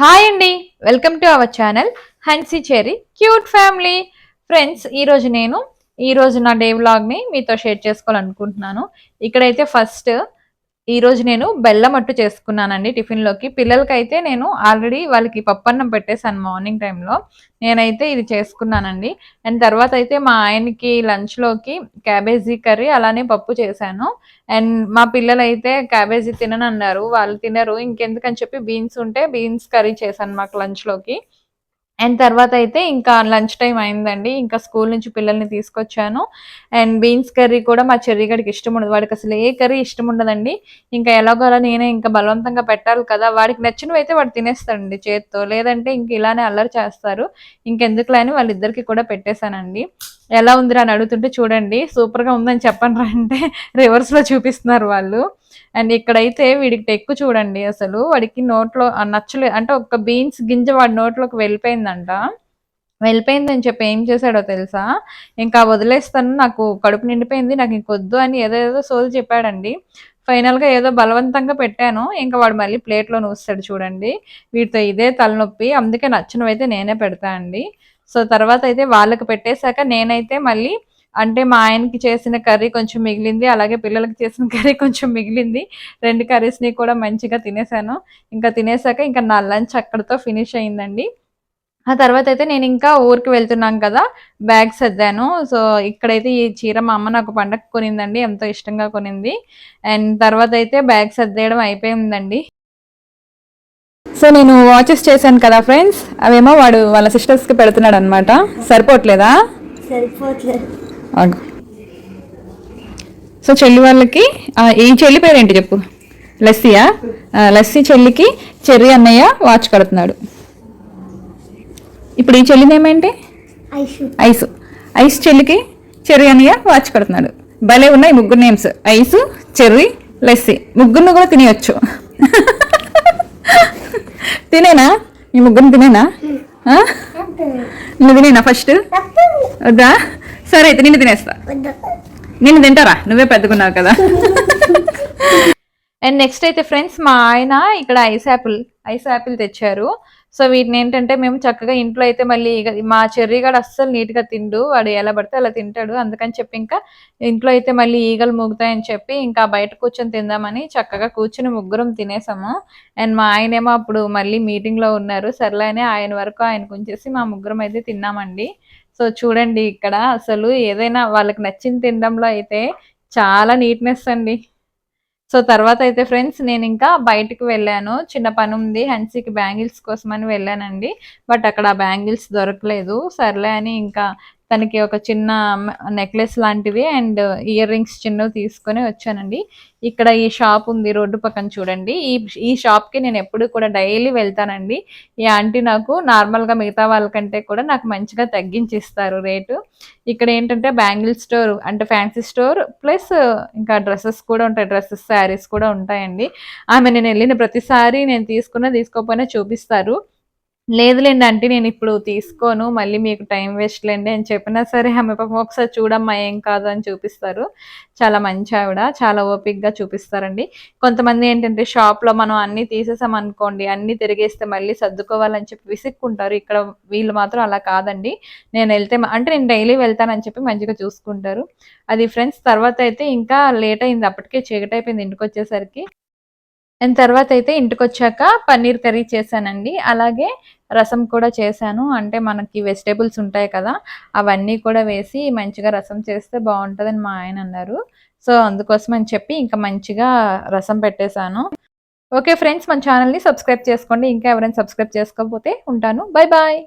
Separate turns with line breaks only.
Hi అండి. Welcome to our channel Hansi Cherry cute family. Friends ఈరోజు నేను ఈరోజు నా డే వ్లాగ్ని మీతో షేర్ చేసుకోవాలనుకుంటున్నాను. ఇక్కడైతే ఫస్ట్ ఈరోజు నేను బెల్లం అట్టు చేసుకున్నానండి టిఫిన్లోకి. పిల్లలకైతే నేను ఆల్రెడీ వాళ్ళకి పప్పన్నం పెట్టేశాను మార్నింగ్ టైంలో. నేనైతే ఇది చేసుకున్నానండి. అండ్ తర్వాత అయితే మా ఆయనకి లంచ్లోకి క్యాబేజీ కర్రీ అలానే పప్పు చేశాను. అండ్ మా పిల్లలైతే క్యాబేజీ తిననన్నారు. వాళ్ళు తినరు. ఇంకెందుకని చెప్పి బీన్స్ ఉంటే బీన్స్ కర్రీ చేశాను మాకు లంచ్లోకి. అండ్ తర్వాత అయితే ఇంకా లంచ్ టైం అయిందండి. ఇంకా స్కూల్ నుంచి పిల్లల్ని తీసుకొచ్చాను. అండ్ బీన్స్ కర్రీ కూడా మా చెర్రీగడికి ఇష్టం ఉండదు. వాడికి అసలు ఏ కర్రీ ఇష్టం ఉండదండి. ఇంకా ఎలాగో అలా నేనే ఇంకా బలవంతంగా పెట్టాలి కదా. వాడికి నచ్చినవి అయితే వాడు తినేస్తాడండి చేత్తో. లేదంటే ఇంక ఇలానే అల్లరి చేస్తారు. ఇంకెందుకులే అని వాళ్ళిద్దరికి కూడా పెట్టేశానండి. ఎలా ఉందిరా అని అడుగుతుంటే చూడండి. సూపర్గా ఉందని చెప్పండి అంటే రివర్స్లో చూపిస్తున్నారు వాళ్ళు. అండ్ ఇక్కడైతే వీడికి టెక్కు చూడండి అసలు. వాడికి నోట్లో నచ్చలేదు అంటే ఒక బీన్స్ గింజ వాడి నోట్లోకి వెళ్ళిపోయిందంట. వెళ్ళిపోయిందని చెప్పి ఏం చేశాడో తెలుసా? ఇంకా వదిలేస్తాను నాకు కడుపు నిండిపోయింది నాకు ఇంకొద్దు అని ఏదేదో సోలు చెప్పాడండి. ఫైనల్గా ఏదో బలవంతంగా పెట్టాను. ఇంకా వాడు మళ్ళీ ప్లేట్లో నూస్తాడు చూడండి. వీటితో ఇదే తలనొప్పి అందుకే నచ్చినవైతే అయితే నేనే పెడతా అండి. సో తర్వాత అయితే వాళ్ళకి పెట్టేశాక నేనైతే మళ్ళీ అంటే మా ఆయనకి చేసిన కర్రీ కొంచెం మిగిలింది అలాగే పిల్లలకి చేసిన కర్రీ కొంచెం మిగిలింది. రెండు కర్రీస్ని కూడా మంచిగా తినేసాను. ఇంకా తినేసాక ఇంకా నా లంచ్ అక్కడితో ఫినిష్ అయిందండి. ఆ తర్వాత అయితే నేను ఇంకా ఊరికి వెళ్తున్నాం కదా బ్యాగ్ సర్దాను. సో ఇక్కడైతే ఈ చీర మా అమ్మ నాకు పండగ కొనిందండి ఎంతో ఇష్టంగా కొనింది. అండ్ తర్వాత అయితే బ్యాగ్ సర్దేయడం అయిపోయిందండి. సో నేను వాచెస్ చేశాను కదా ఫ్రెండ్స్ అవేమో వాడు వాళ్ళ సిస్టర్స్కి పెడుతున్నాడు అనమాట సరిపోవట్లేదా? సరిపోవట్లేదు. సో చెల్లి వాళ్ళకి ఈ చెల్లి పేరు ఏంటి చెప్పు? లస్సీయా? లస్సీ చెల్లికి చెర్రి అన్నయ్య వాచ్ కడుతున్నాడు. ఇప్పుడు ఈ చెల్లి ఏమేంటి ఐసు. ఐస్ చెల్లికి చెర్రి అన్నయ్య వాచ్ కడుతున్నాడు. భలే ఉన్నాయి ముగ్గురు నేమ్స్. Ice cherry lassi. ముగ్గురిని కూడా తినేయచ్చు. తినేనా? ఈ ముగ్గురిని తినేనా? నువ్వు తినేనా ఫస్ట్ వద్దా? సరే అయితే నిన్ను తినేస్తా. నిన్ను తింటారా? నువ్వే పెద్దకున్నావు కదా. అండ్ నెక్స్ట్ అయితే ఫ్రెండ్స్ మా ఆయన ఇక్కడ ఐస్ యాపిల్ ఐస్ యాపిల్ తెచ్చారు. సో వీటిని ఏంటంటే మేము చక్కగా ఇంట్లో అయితే మళ్ళీ మా మా చెర్రీగాడు అస్సలు నీట్గా తిండు. వాడు ఎలా పడితే అలా తింటాడు. అందుకని చెప్పి ఇంకా ఇంట్లో అయితే మళ్ళీ ఈగలు మూగుతాయని చెప్పి ఇంకా బయట కూర్చొని తిందామని చక్కగా కూర్చుని ముగ్గురం తినేసాము. అండ్ మా ఆయనేమో అప్పుడు మళ్ళీ మీటింగ్లో ఉన్నారు. సర్లే ఆయన వరకు ఆయన ఉంచేసి మా ముగ్గురం అయితే తిన్నామండి. సో చూడండి ఇక్కడ అసలు ఏదైనా వాళ్ళకి నచ్చిన తినడంలో అయితే చాలా నీట్నెస్ అండి. సో తర్వాత అయితే ఫ్రెండ్స్ నేను ఇంకా బయటకు వెళ్ళాను. చిన్న పని ఉంది. హెన్సీకి బ్యాంగిల్స్ కోసమని వెళ్ళానండి. బట్ అక్కడ బ్యాంగిల్స్ దొరకలేదు. సర్లే అని ఇంకా తనకి ఒక చిన్న నెక్లెస్ లాంటివి అండ్ ఇయర్ రింగ్స్ చిన్నవి తీసుకొని వచ్చానండి. ఇక్కడ ఈ షాప్ ఉంది రోడ్డు పక్కన చూడండి. ఈ ఈ షాప్కి నేను ఎప్పుడు కూడా డైలీ వెళ్తానండి. ఈ ఆంటీ నాకు నార్మల్గా మిగతా వాళ్ళకంటే కూడా నాకు మంచిగా తగ్గించి ఇస్తారు రేటు. ఇక్కడ ఏంటంటే బ్యాంగిల్ స్టోర్ అంటే ఫ్యాన్సీ స్టోర్ ప్లస్ ఇంకా డ్రెస్సెస్ కూడా ఉంటాయి. డ్రెస్సెస్ శారీస్ కూడా ఉంటాయండి. ఆమె నేను వెళ్ళిన ప్రతిసారి నేను తీసుకున్న తీసుకోకపోయినా చూపిస్తారు. లేదులేండి అంటే నేను ఇప్పుడు తీసుకోను మళ్ళీ మీకు టైం వేస్ట్ లేండి. అని చెప్పినా సరే ఆమె పాపం ఒకసారి చూడమ్మా ఏం కాదు అని చూపిస్తారు. చాలా మంచి ఆవిడ చాలా ఓపిక్గా చూపిస్తారండి. కొంతమంది ఏంటంటే షాప్లో మనం అన్నీ తీసేసాం అనుకోండి అన్నీ తిరిగేస్తే మళ్ళీ సర్దుకోవాలని చెప్పి విసుక్కుంటారు. ఇక్కడ వీళ్ళు మాత్రం అలా కాదండి. నేను వెళ్తే అంటే నేను డైలీ వెళ్తానని చెప్పి మంచిగా చూసుకుంటారు. అది ఫ్రెండ్స్ తర్వాత అయితే ఇంకా లేట్ అయింది. అప్పటికే చీకటి అయిపోయింది ఇంటికి వచ్చేసరికి. అండ్ తర్వాత అయితే ఇంటికి వచ్చాక పన్నీర్ కర్రీ చేశానండి. అలాగే రసం కూడా చేశాను. అంటే మనకి వెజిటేబుల్స్ ఉంటాయి కదా అవన్నీ కూడా వేసి మంచిగా రసం చేస్తే బాగుంటుందని మా ఆయన అన్నారు. సో అందుకోసం అని చెప్పి ఇంకా మంచిగా రసం పెట్టేశాను. ఓకే ఫ్రెండ్స్ మన ఛానల్ని సబ్స్క్రైబ్ చేసుకోండి. ఇంకా ఎవరైనా సబ్స్క్రైబ్ చేసుకోకపోతే ఉంటాను. Bye bye!